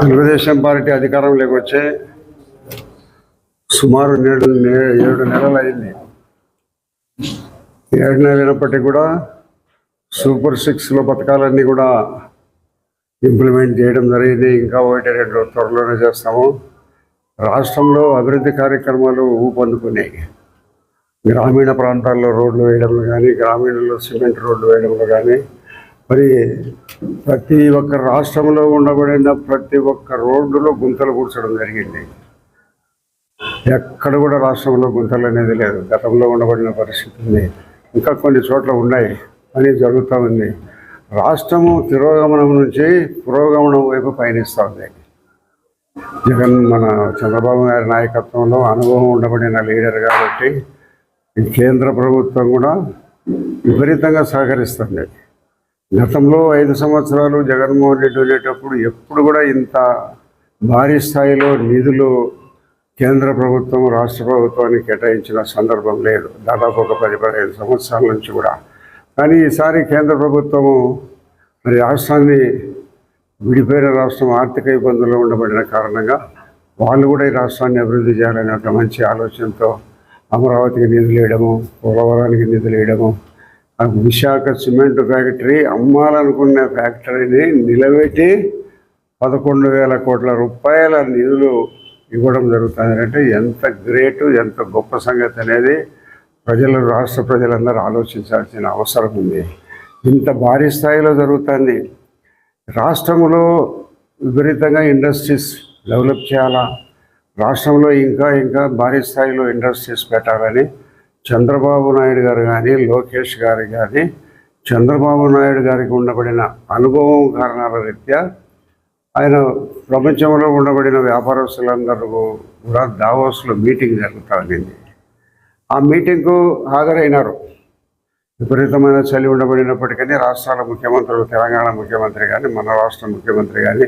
Telugu Desam party అధికారంలోకి వచ్చే సుమారు నేడు ఏడు నెలలు అయింది. ఏడు నెలలైనప్పటికీ కూడా సూపర్ సిక్స్లో పథకాలన్నీ కూడా ఇంప్లిమెంట్ చేయడం జరిగింది. ఇంకా ఒకటి రెండు త్వరలోనే చేస్తాము. రాష్ట్రంలో అభివృద్ధి కార్యక్రమాలు ఊపందుకున్నాయి గ్రామీణ ప్రాంతాల్లో రోడ్లు వేయడంలో కానీ గ్రామీణంలో సిమెంట్ రోడ్లు వేయడంలో కానీ మరి ప్రతి ఒక్క రాష్ట్రంలో ఉండబడిన ప్రతి ఒక్క రోడ్డులో గుంతలు కూర్చడం జరిగింది. ఎక్కడ కూడా రాష్ట్రంలో గుంతలు అనేది లేదు. గతంలో ఉండబడిన పరిస్థితి ఉంది. ఇంకా కొన్ని చోట్ల ఉన్నాయి. అని జరుగుతూ ఉంది. రాష్ట్రము తిరోగమనం నుంచి పురోగమనం వైపు పయనిస్తూ ఉంది. జగన్ మన చంద్రబాబు నాయుడు నాయకత్వంలో అనుభవం ఉండబడిన లీడర్ కాబట్టి కేంద్ర ప్రభుత్వం కూడా విపరీతంగా సహకరిస్తుంది. గతంలో ఐదు సంవత్సరాలు జగన్మోహన్ రెడ్డి ఉండేటప్పుడు ఎప్పుడు కూడా ఇంత భారీ స్థాయిలో నిధులు కేంద్ర ప్రభుత్వం రాష్ట్ర ప్రభుత్వానికి కేటాయించిన సందర్భం లేదు. దాదాపు ఒక పది పదిహేను సంవత్సరాల నుంచి కూడా. కానీ ఈసారి కేంద్ర ప్రభుత్వము మరి రాష్ట్రాన్ని విడిపోయిన రాష్ట్రం ఆర్థిక ఇబ్బందుల్లో ఉండబడిన కారణంగా వాళ్ళు కూడా ఈ రాష్ట్రాన్ని అభివృద్ధి చేయాలనే ఒక మంచి ఆలోచనతో అమరావతికి నిధులు వేయడము పోలవరానికి నిధులు వేయడము విశాఖ సిమెంట్ ఫ్యాక్టరీ అమ్మాలనుకున్న ఫ్యాక్టరీని నిలబెట్టి పదకొండు వేల కోట్ల రూపాయల నిధులు ఇవ్వడం జరుగుతుంది అంటే ఎంత గ్రేటు ఎంత గొప్ప సంగతి అనేది ప్రజలు రాష్ట్ర ప్రజలందరూ ఆలోచించాల్సిన అవసరం ఉంది. ఇంత భారీ స్థాయిలో జరుగుతుంది. రాష్ట్రంలో విపరీతంగా ఇండస్ట్రీస్ డెవలప్ చేయాలా? రాష్ట్రంలో ఇంకా ఇంకా భారీ స్థాయిలో ఇండస్ట్రీస్ పెట్టాలని చంద్రబాబు నాయుడు గారు కానీ లోకేష్ గారు కానీ చంద్రబాబు నాయుడు గారికి ఉండబడిన అనుభవం కారణాల రీత్యా ఆయన ప్రపంచంలో ఉండబడిన వ్యాపారస్తులందరూ కూడా దావోస్లో మీటింగ్ జరుగుతూ ఆ మీటింగ్కు హాజరైనారు. విపరీతమైన చలి ఉండబడినప్పటికీ రాష్ట్రాల ముఖ్యమంత్రులు తెలంగాణ ముఖ్యమంత్రి కానీ మన రాష్ట్ర ముఖ్యమంత్రి కానీ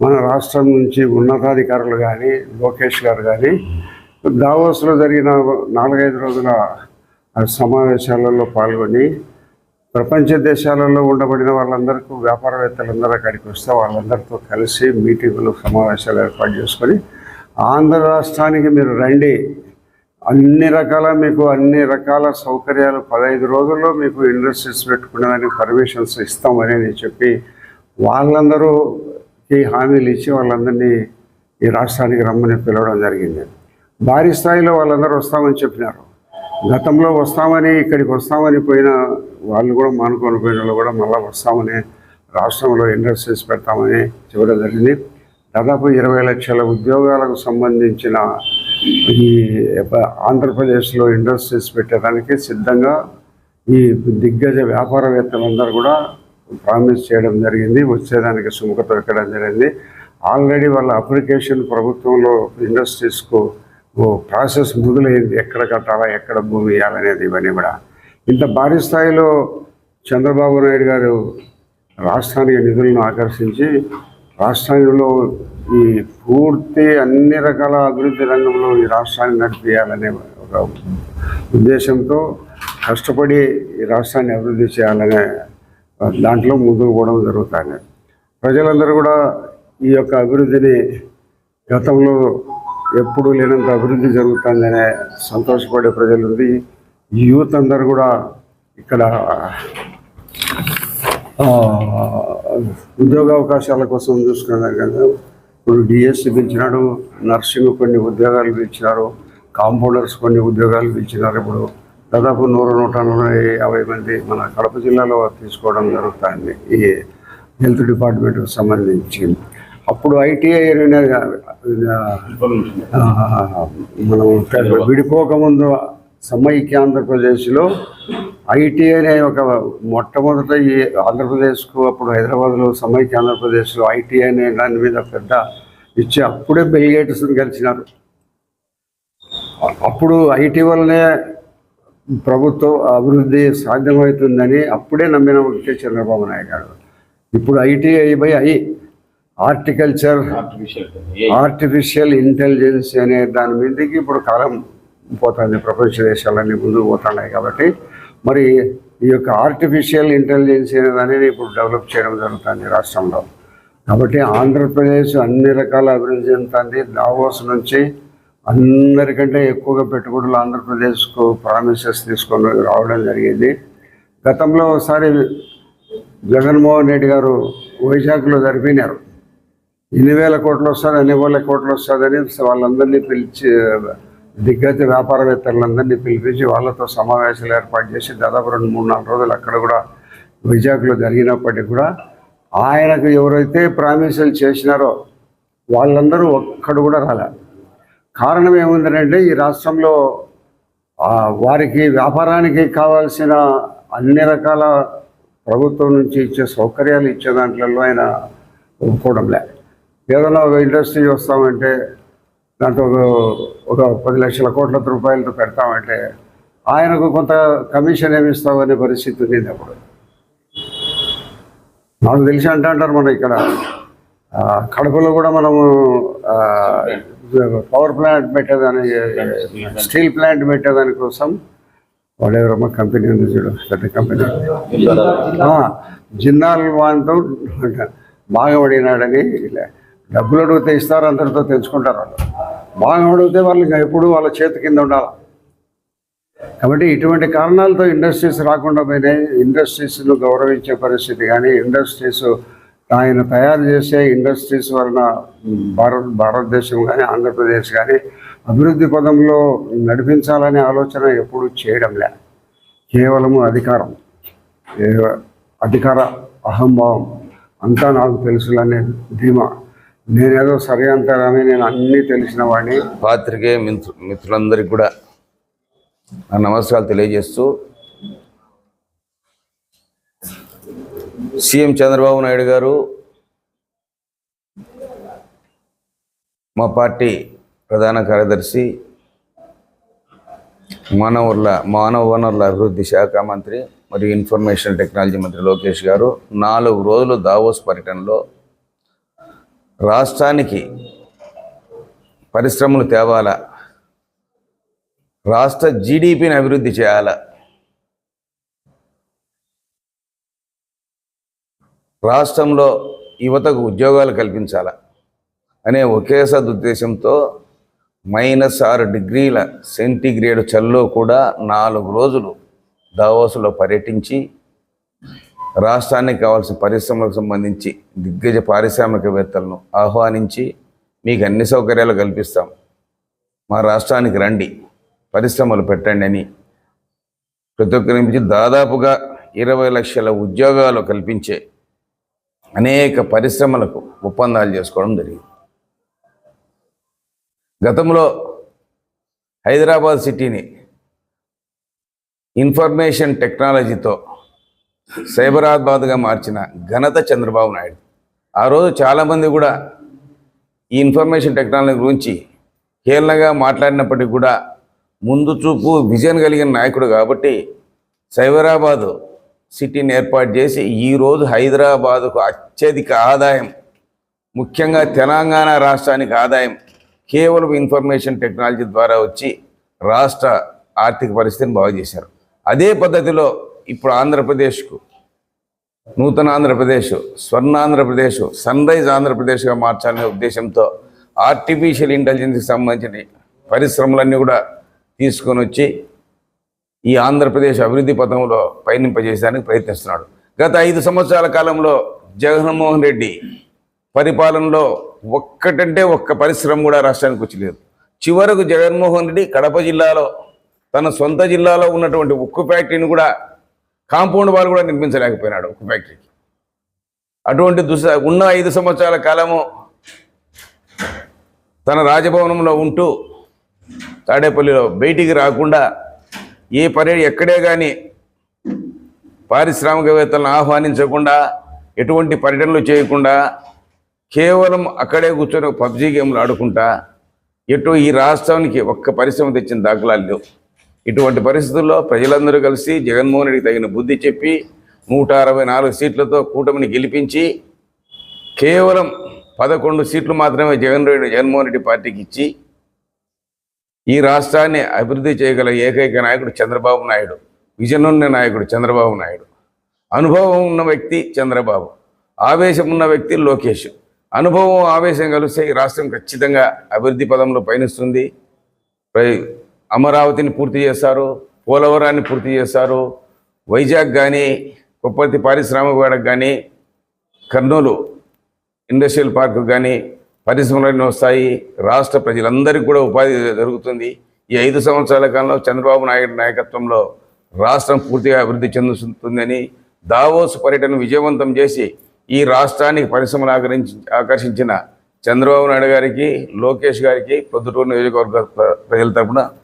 మన రాష్ట్రం నుంచి ఉన్నతాధికారులు కానీ లోకేష్ గారు కానీ దావోస్లో జరిగిన నాలుగైదు రోజుల సమావేశాలలో పాల్గొని ప్రపంచ దేశాలలో ఉండబడిన వాళ్ళందరికీ వ్యాపారవేత్తలందరూ అక్కడికి వస్తే వాళ్ళందరితో కలిసి మీటింగులు సమావేశాలు ఏర్పాటు చేసుకొని ఆంధ్ర రాష్ట్రానికి మీరు రండి. అన్ని రకాల మీకు అన్ని రకాల సౌకర్యాలు పదహైదు రోజుల్లో మీకు ఇండస్ట్రీస్ పెట్టుకునేదానికి పర్మిషన్స్ ఇస్తామని చెప్పి చెప్పి వాళ్ళందరూకి హామీలు ఇచ్చి వాళ్ళందరినీ ఈ రాష్ట్రానికి రమ్మని పిలవడం జరిగింది. భారీ స్థాయిలో వాళ్ళందరూ వస్తామని చెప్పినారు. గతంలో వస్తామని ఇక్కడికి వస్తామని పోయిన వాళ్ళు కూడా మానుకొని పోయిన వాళ్ళు కూడా మళ్ళీ వస్తామని రాష్ట్రంలో ఇండస్ట్రీస్ పెడతామని చివరి జరిగింది. దాదాపు ఇరవై లక్షల ఉద్యోగాలకు సంబంధించిన ఈ ఆంధ్రప్రదేశ్లో ఇండస్ట్రీస్ పెట్టడానికి సిద్ధంగా ఈ దిగ్గజ వ్యాపారవేత్తలందరూ కూడా ప్రామిస్ చేయడం జరిగింది. వచ్చేదానికి సుముఖత పెట్టడం జరిగింది. ఆల్రెడీ వాళ్ళ అప్లికేషన్ ప్రభుత్వంలో ఇండస్ట్రీస్కు ఓ ప్రాసెస్ మొదలైంది. ఎక్కడ కట్టాలా ఎక్కడ భూమి వేయాలనేది ఇవన్నీ కూడా. ఇంత భారీ స్థాయిలో చంద్రబాబు నాయుడు గారు రాష్ట్రానికి నిధులను ఆకర్షించి రాష్ట్రంలో ఈ పూర్తి అన్ని రకాల అభివృద్ధి రంగంలో ఈ రాష్ట్రాన్ని నడిపేయాలనే ఒక ఉద్దేశంతో కష్టపడి ఈ రాష్ట్రాన్ని అభివృద్ధి చేయాలనే దాంట్లో ముందుకు పోవడం జరుగుతుంది. ప్రజలందరూ కూడా ఈ యొక్క అభివృద్ధిని గతంలో ఎప్పుడూ లేనంత అభివృద్ధి జరుగుతుందనే సంతోషపడే ప్రజలు ఉంది యూత్ అందరు కూడా ఇక్కడ ఉద్యోగ అవకాశాల కోసం చూసుకున్నారు కదా ఇప్పుడు డిఎస్సి పిలిచినాడు నర్సింగ్ కొన్ని ఉద్యోగాలు పిలిచినారు కాంపౌండర్స్ కొన్ని ఉద్యోగాలు పిలిచినారు. ఇప్పుడు దాదాపు నూరు నూట నలభై యాభై మంది మన కడప జిల్లాలో తీసుకోవడం జరుగుతుంది ఈ హెల్త్ డిపార్ట్మెంట్కి సంబంధించి. అప్పుడు ఐటీఐ మనం విడిపోకముందు సమైక్య ఆంధ్రప్రదేశ్లో ఐటీఐ అనే ఒక మొట్టమొదట ఈ ఆంధ్రప్రదేశ్కు అప్పుడు హైదరాబాద్లో సమైక్య ఆంధ్రప్రదేశ్లో ఐటీఐ అనే దాని మీద పెద్ద ఇచ్చి అప్పుడే బెలిగేటర్స్ని గెలిచినారు. అప్పుడు ఐటీ వల్లనే ప్రభుత్వ అభివృద్ధి సాధ్యమవుతుందని అప్పుడే నమ్మిన వ్యక్తి చంద్రబాబు నాయుడు గారు. ఇప్పుడు ITI by I horticulture artificial intelligence అనే దాని మీదకి ఇప్పుడు కాలం పోతుంది. ప్రపంచ దేశాలన్నీ ముందుకు పోతున్నాయి కాబట్టి. మరి ఈ యొక్క ఆర్టిఫిషియల్ ఇంటెలిజెన్స్ అనేది ఇప్పుడు డెవలప్ చేయడం జరుగుతుంది రాష్ట్రంలో. కాబట్టి ఆంధ్రప్రదేశ్ అన్ని రకాల అభివృద్ధి చెందుతుంది. దావోస్ నుంచి అందరికంటే ఎక్కువగా పెట్టుబడులు ఆంధ్రప్రదేశ్కు ప్రామిసెస్ తీసుకొని రావడం జరిగింది. గతంలో ఒకసారి జగన్మోహన్ రెడ్డి గారు వైజాగ్లో జరిపినారు. ఎన్ని వేల కోట్లు వస్తుంది ఎన్ని వేల కోట్లు వస్తుందని వాళ్ళందరినీ పిలిచి దిగ్గజ వ్యాపారవేత్తలందరినీ పిలిపించి వాళ్ళతో సమావేశాలు ఏర్పాటు చేసి దాదాపు రెండు మూడు నాలుగు రోజులు అక్కడ కూడా విజాగ్లో జరిగినప్పటికీ కూడా ఆయనకు ఎవరైతే ప్రామిసులు చేసినారో వాళ్ళందరూ ఒక్కడు కూడా రాలే. కారణం ఏముందంటే ఈ రాష్ట్రంలో వారికి వ్యాపారానికి కావాల్సిన అన్ని రకాల ప్రభుత్వం నుంచి ఇచ్చే సౌకర్యాలు ఇచ్చే దాంట్లో ఆయన ఒప్పుకోవడంలే ఏదైనా ఒక ఇండస్ట్రీ వస్తామంటే దాంట్లో ఒక పది లక్షల కోట్ల రూపాయలతో పెడతామంటే ఆయనకు కొంత కమిషన్ ఏమి ఇస్తావు అనే పరిస్థితి ఉంది అప్పుడు. నాకు తెలిసి అంటే అంటారు మనం ఇక్కడ. కడపలో కూడా మనము పవర్ ప్లాంట్ పెట్టేదాని స్టీల్ ప్లాంట్ పెట్టేదాని కోసం వాడు ఎవరమ్మా కంపెనీ ఉంది చూడు పెద్ద కంపెనీ. జిన్నాల్ వాంతో బాగా పడినాడని ఇలా డబ్బులు అడిగితే ఇస్తారు అందరితో తెచ్చుకుంటారు వాళ్ళు బాగా అడిగితే వాళ్ళు ఇంకా ఎప్పుడు వాళ్ళ చేతి కింద ఉండాలి. కాబట్టి ఇటువంటి కారణాలతో ఇండస్ట్రీస్ రాకుండా పోయినాయి. ఇండస్ట్రీస్ను గౌరవించే పరిస్థితి కానీ ఇండస్ట్రీస్ ఆయన తయారు చేసే ఇండస్ట్రీస్ వలన భారత్ భారతదేశం కానీ ఆంధ్రప్రదేశ్ కానీ అభివృద్ధి పదంలో నడిపించాలనే ఆలోచన ఎప్పుడు చేయడం లే. కేవలము అధికారం. అధికార అహంభావం అంతా నాకు తెలుసులనే ధీమా. నేనేదో సరి అంటారని నేను అన్నీ తెలిసిన వాడిని. పాత్రికేయ మిత్రు మిత్రులందరికీ కూడా నా నమస్కారాలు తెలియజేస్తూ సీఎం చంద్రబాబు నాయుడు గారు మా పార్టీ ప్రధాన కార్యదర్శి మానవర్ల మానవ వనరుల అభివృద్ధి శాఖ మంత్రి మరియు ఇన్ఫర్మేషన్ టెక్నాలజీ మంత్రి లోకేష్ గారు నాలుగు రోజులు దావోస్ పర్యటనలో రాష్ట్రానికి పరిశ్రమలు తేవాలా? రాష్ట్ర జీడిపిని అభివృద్ధి చేయాలా? రాష్ట్రంలో యువతకు ఉద్యోగాలు కల్పించాలా? అనే ఒకే సదుద్దేశంతో మైనస్ ఆరు డిగ్రీల సెంటీగ్రేడ్ చల్లో కూడా నాలుగు రోజులు దావోసులో పర్యటించి రాష్ట్రానికి కావాల్సిన పరిశ్రమలకు సంబంధించి దిగ్గజ పారిశ్రామికవేత్తలను ఆహ్వానించి మీకు అన్ని సౌకర్యాలు కల్పిస్తాం. మా రాష్ట్రానికి రండి. పరిశ్రమలు పెట్టండి అని ప్రతి ఒక్కరి నుంచి దాదాపుగా ఇరవై లక్షల ఉద్యోగాలు కల్పించే అనేక పరిశ్రమలకు ఒప్పందాలు చేసుకోవడం జరిగింది. గతంలో హైదరాబాద్ సిటీని ఇన్ఫర్మేషన్ టెక్నాలజీతో సైబరాబాద్గా మార్చిన ఘనత చంద్రబాబు నాయుడు. ఆ రోజు చాలామంది కూడా ఈ ఇన్ఫర్మేషన్ టెక్నాలజీ గురించి హేళనగా మాట్లాడినప్పటికీ కూడా ముందు చూపు విజన్ కలిగిన నాయకుడు కాబట్టి సైబరాబాదు సిటీని ఏర్పాటు చేసి ఈరోజు హైదరాబాదుకు అత్యధిక ఆదాయం ముఖ్యంగా తెలంగాణ రాష్ట్రానికి ఆదాయం కేవలం ఇన్ఫర్మేషన్ టెక్నాలజీ ద్వారా వచ్చి రాష్ట్ర ఆర్థిక పరిస్థితిని బాగు చేశారు అదే పద్ధతిలో ఇప్పుడు ఆంధ్రప్రదేశ్కు నూతన ఆంధ్రప్రదేశ్ స్వర్ణాంధ్రప్రదేశ్ సన్ రైజ్ ఆంధ్రప్రదేశ్గా మార్చాలనే ఉద్దేశంతో ఆర్టిఫిషియల్ ఇంటెలిజెన్స్కి సంబంధించిన పరిశ్రమలన్నీ కూడా తీసుకొని వచ్చి ఈ ఆంధ్రప్రదేశ్ అభివృద్ధి పథంలో పయనింపజేయడానికి ప్రయత్నిస్తున్నాడు. గత ఐదు సంవత్సరాల కాలంలో జగన్మోహన్ రెడ్డి పరిపాలనలో ఒక్కటంటే ఒక్క పరిశ్రమ కూడా రాష్ట్రానికి వచ్చి లేదు చివరకు జగన్మోహన్ రెడ్డి కడప జిల్లాలో తన సొంత జిల్లాలో ఉన్నటువంటి ఉక్కు ఫ్యాక్టరీని కూడా కాంపౌండ్ వాళ్ళు కూడా నిర్మించలేకపోయినాడు ఒక ఫ్యాక్టరీకి. అటువంటి దుస ఉన్న ఐదు సంవత్సరాల కాలము తన రాజభవనంలో ఉంటూ తాడేపల్లిలో బయటికి రాకుండా ఏ పర్య ఎక్కడే కానీ పారిశ్రామికవేత్తలను ఆహ్వానించకుండా ఎటువంటి పర్యటనలు చేయకుండా కేవలం అక్కడే కూర్చొని పబ్జీ గేమ్లు ఆడుకుంటా ఎటు ఈ రాష్ట్రానికి ఒక్క పరిశ్రమ తెచ్చిన దాఖలాలు లేవు. ఇటువంటి పరిస్థితుల్లో ప్రజలందరూ కలిసి జగన్మోహన్ రెడ్డికి తగిన బుద్ధి చెప్పి నూట అరవై నాలుగు సీట్లతో కూటమిని గెలిపించి కేవలం పదకొండు సీట్లు మాత్రమే జగన్ రెడ్డి జగన్మోహన్ రెడ్డి పార్టీకి ఇచ్చి ఈ రాష్ట్రాన్ని అభివృద్ధి చేయగల ఏకైక నాయకుడు చంద్రబాబు నాయుడు విజన్ ఉన్న నాయకుడు చంద్రబాబు నాయుడు. అనుభవం ఉన్న వ్యక్తి చంద్రబాబు ఆవేశం ఉన్న వ్యక్తి లోకేష్. అనుభవం ఆవేశం కలిస్తే ఈ రాష్ట్రం ఖచ్చితంగా అభివృద్ధి పదంలో పయనిస్తుంది. అమరావతిని పూర్తి చేస్తారు పోలవరాన్ని పూర్తి చేస్తారు వైజాగ్ కానీ కుప్పర్తి పారిశ్రామికవాడకు కానీ కర్నూలు ఇండస్ట్రియల్ పార్కు కానీ పరిశ్రమలన్నీ వస్తాయి. రాష్ట్ర ప్రజలందరికీ కూడా ఉపాధి జరుగుతుంది. ఈ ఐదు సంవత్సరాల కాలంలో చంద్రబాబు నాయుడు నాయకత్వంలో రాష్ట్రం పూర్తిగా అభివృద్ధి చెందుతుందని దావోస్ పర్యటన విజయవంతం చేసి ఈ రాష్ట్రానికి పరిశ్రమలు ఆకరించి ఆకర్షించిన చంద్రబాబు నాయుడు గారికి లోకేష్ గారికి పొద్దుటూరు నియోజకవర్గ ప్ర- ప్రజల తరపున